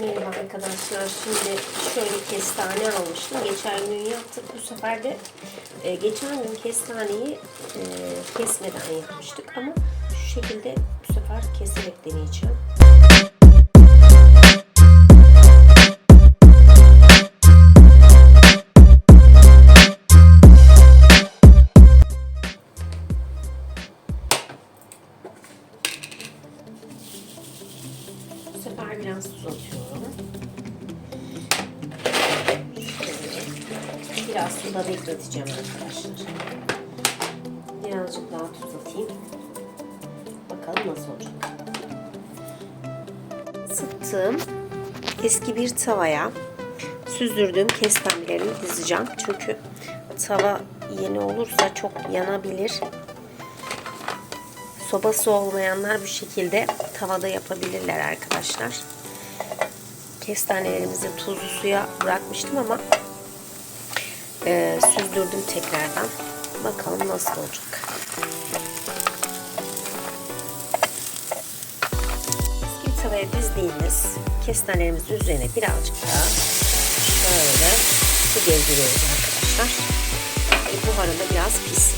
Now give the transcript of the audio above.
Merhaba arkadaşlar. Şimdi şöyle kestane almıştım. Geçen gün yaptık. Bu sefer de e, geçen gün kestaneyi e, kesmeden yapmıştık ama şu şekilde bu sefer keserek deneyeceğim. Sefer biraz tuz atıyorum. Şöyle biraz suda bekleteceğim arkadaşlar. Birazcık daha tuz atayım. Bakalım nasıl olacak. Isıttığım eski bir tavaya süzdürdüğüm kestanelerimi dizeceğim. Çünkü tava yeni olursa çok yanabilir. Sobası olmayanlar bu şekilde tavada yapabilirler arkadaşlar. Kestanelerimizi tuzlu suya bırakmıştım ama e, süzdürdüm tekrardan. Bakalım nasıl olacak. Eski tavaya dizdiğimiz kestanelerimiz üzerine birazcık daha şöyle su gezdiriyoruz arkadaşlar. E, buharında biraz pis.